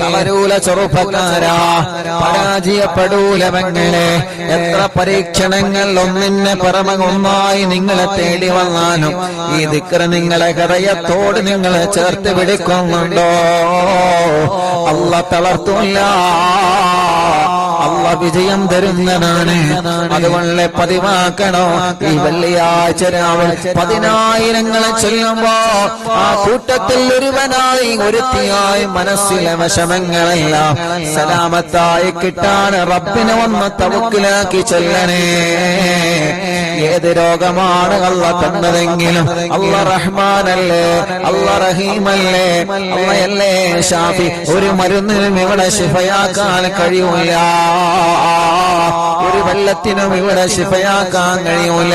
തളരൂല ചെറുപ്പക്കാരാ പരാജയപ്പെടൂല മങ്ങളെ എത്ര പരീക്ഷണങ്ങൾ ഒന്നിനെ പുറമെ ഒന്നായി നിങ്ങളെ തേടി വന്നാലും ഈ ദിക്കറ് നിങ്ങളെ ഹൃദയത്തോട് നിങ്ങളെ ചേർത്ത് പിടിക്കുന്നുണ്ടോ? അല്ല തളർത്തൂല്ല അല്ല വിജയം തരുന്നതാണ് അതുകൊണ്ട് പതിവാക്കണോ? ഈ വെള്ളിയാഴ്ച രാവിലെ പതിനായിരങ്ങളെ ചൊല്ലുമ്പോ ആ കൂട്ടത്തിൽ ഒരുവനായി ഒരുത്തിയായി മനസ്സിലെ വശമങ്ങളെല്ലാം സലാമത്തായി കിട്ടാൻ റബ്ബിനെ ഒന്ന് തവക്കിലാക്കി ചൊല്ലണേ. ഏത് രോഗമാണ് അല്ല തന്നതെങ്കിലും അല്ല റഹ്മാനല്ലേ അല്ല റഹീമല്ലേ അള്ളയല്ലേ ഷാഫി ഒരു മരുന്നിനും ഇവിടെ ശിഫയാക്കാൻ കഴിയൂല വെള്ളത്തിനും ഇവിടെ ശിഫയാക്കാൻ കഴിയൂല.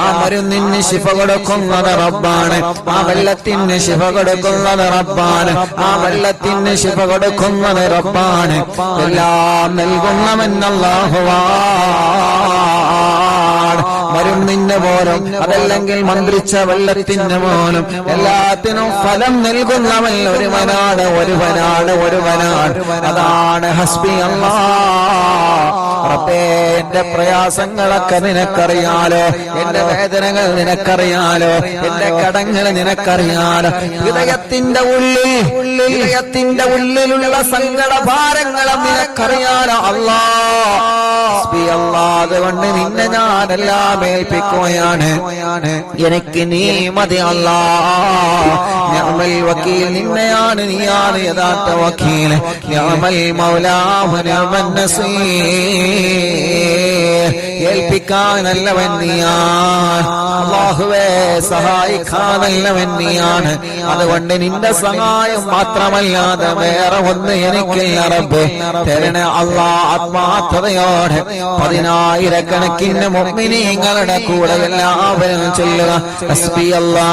ആ മരുന്നിന് ശിഫ കൊടുക്കുന്നത് റബ്ബാണ്. ആ വെള്ളത്തിന് ശിഫ കൊടുക്കുന്നത് റബ്ബാണ്. ആ വെള്ളത്തിന് ശിഫ കൊടുക്കുന്നത് റബ്ബാണ്. എല്ലാം നൽകുന്നവെന്നല്ലാഹുവാണ് മരുന്നിന്റെ പോലും അതല്ലെങ്കിൽ മന്ത്രിച്ച വെള്ളത്തിന് പോലും എല്ലാത്തിനും ഫലം നൽകുന്നവൻ ഒരുവനാണ് ഒരുവനാണ് ഒരുവനാണ്. അതാണ് ഹസ്ബി അല്ലാ റബ്ബേ എന്റെ പ്രയാസങ്ങളൊക്കെ നിനക്കറിയാലോ എന്റെ വേദനകൾ നിനക്കറിയാലോ എന്റെ കടങ്ങൾ നിനക്കറിയാലോ. ഹൃദയത്തിന്റെ ഉള്ളിൽ ഹൃദയത്തിന്റെ ഉള്ളിലുള്ള സങ്കട ഭാരങ്ങളും നിനക്കറിയാലോ അല്ലാ. അതുകൊണ്ട് നിന്നെ ഞാനെല്ലാം ഏൽപ്പിക്കുകയാണ്. എനിക്ക് നീ മതി അല്ലാ. ഞമ്മൽ വക്കീൽ നിന്നെയാണ് നീയാണ് യഥാർത്ഥ വക്കീൽ. ഞാമൽ നസീർ. ഏൽപ്പിക്കാനല്ലവൻ നീയാണ്. അള്ളാഹുവേ സഹായിക്കാനല്ലവൻ നീയാണ്. അതുകൊണ്ട് നിന്റെ സഹായം മാത്രമല്ലാതെ വേറെ ഒന്ന് എനിക്കില്ല റബ്ബ്. തരണ അള്ളാ ആത്മാർത്ഥതയോടെ പതിനായിരക്കണക്കിന് മുമ്മിനീങ്ങളുടെ കൂടെ എല്ലാവരും ചൊല്ലുക. ഹസ്ബി അല്ലാ